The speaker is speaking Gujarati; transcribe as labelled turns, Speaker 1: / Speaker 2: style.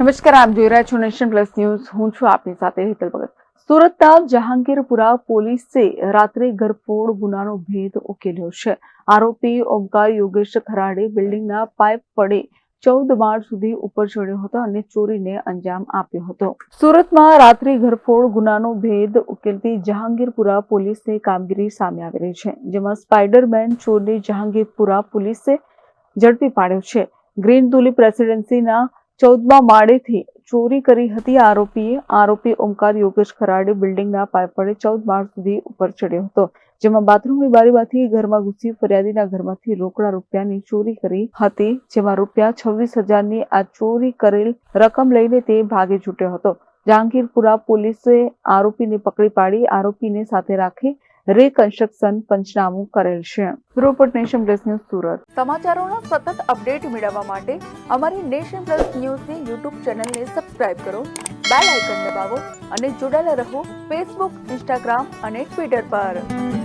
Speaker 1: નમસ્કાર, આપ જોઈ રહ્યા છો નેશન પ્લસ ન્યૂઝ હું છું આપની સાથે હેતલ ભગત. સુરતના જહાંગીરપુરા પોલીસે રાત્રે ઘરફોડ ગુનાનો ભેદ ઉકેલ્યો છે. આરોપી ઓમકાર યોગેશ ખરાડે બિલ્ડિંગના પાઇપ પડે ચૌદ માળ સુધી ઉપર ચડ્યો હતો અને ચોરીને અંજામ આપ્યો હતો. સુરતમાં રાત્રે ઘરફોડ ગુનાનો ભેદ ઉકેલતી જહાંગીરપુરા પોલીસની કામગીરી સામે આવી રહી છે, જેમાં સ્પાઇડરમેન ચોરને જહાંગીરપુરા પોલીસે ઝડપી પાડ્યો છે. ગ્રીન તુલિપ રેસિડેન્સીના ચૌદમા માળેથી ચોરી કરી હતી આરોપીએ. આરોપી ઓમકાર યોગેશ ખરાડે બિલ્ડિંગના પાયપડે ચૌદ માળ સુધી ઉપર ચડ્યો હતો, જેમાં બાથરૂમની બારીમાંથી ઘરમાં ઘૂસી ફરિયાદીના ઘરમાંથી રોકડા રૂપિયાની ચોરી કરી હતી, જેમાં રૂપિયા છવ્વીસ હજારની આ ચોરી કરેલ રકમ લઈને તે ભાગે છૂટ્યો હતો. જહાંગીરપુરા પોલીસે આરોપીને પકડી પાડી, આરોપીને સાથે રાખી રિકન્સ્ટ્રક્શન પંચનામું કરેલ છે. Robot nation plus news Surat. સમાચારોના સતત અપડેટ મેળવવા માટે અમારી નેશન પ્લસ ન્યૂઝની યુટ્યુબ ચેનલને સબસ્ક્રાઇબ કરો, બેલ આઇકન દબાવો અને જોડાયેલા રહો ફેસબુક, ઇન્સ્ટાગ્રામ અને ટ્વિટર પર.